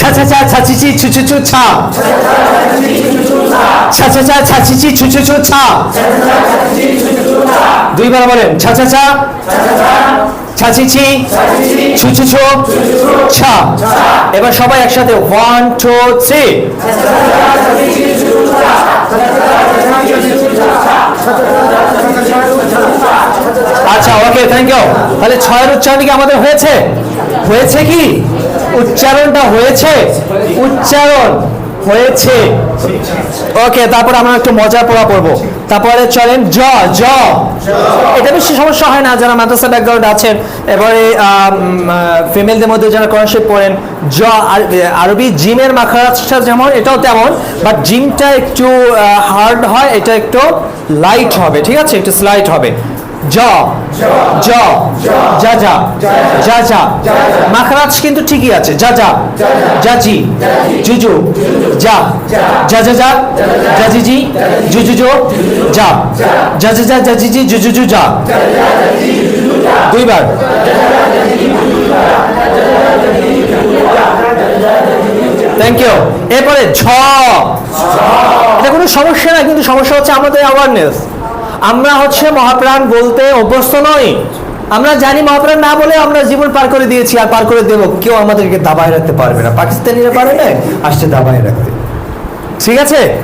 ছা ছা ছা ছাচিচি ছুচু ছু ছা ছা ছা ছা ছাচিচি ছুচু ছু ছা দুইবার বলেন ছা ছা ছা ছাচিচি ছুচু ছু ছা এবার সবাই একসাথে ওয়ান টু থ্রি আচ্ছা ওকে থ্যাংক ইউ তাহলে ছয়ের উচ্চারণ কি আমাদের হয়েছে? হয়েছে কি? উচ্চারণটা হয়েছে? উচ্চারণ হয়েছে। ওকে তারপর আমরা একটু মজা পড়া পড়ব। তারপরে চলেন জ জ। এটা বেশি সমস্যা হয় না, যারা মাদ্রাসা ব্যাকগ্রাউন্ড আছেন, এবারে ফিমেলদের মধ্যে যারা কোরআন পড়েন জ, আর- আরবি জিমের মাখারাজটা যেমন, এটাও তেমন বাট জিমটা একটু হার্ড হয়, এটা একটু লাইট হবে, ঠিক আছে? একটু স্লাইট হবে। জ জ যা যা যা যা মাখরাজ কিন্তু ঠিকই আছে যা যা যা জি জুজু যা যা যা যা যা জি জি জু জু জো যা যা যা যা যা জি জি জু জু জু যা দুইবার থ্যাংক ইউ এরপরে ঝ এটা কোনো সমস্যা না কিন্তু সমস্যা হচ্ছে আমাদের অ্যাওয়ারনেস আমরা হচ্ছে মহাপ্রাণ বলতে অভ্যস্ত নই। আমরা জানি মহাপ্রাণ না বলে আমরা জীবন পার করে দিয়েছি, আর পার করে দেব। কেউ আমাদেরকে দাবায় রাখতে পারবে না। পাকিস্তানিরা পারে না আসছে দাবায় রাখতে। ঠিক আছে?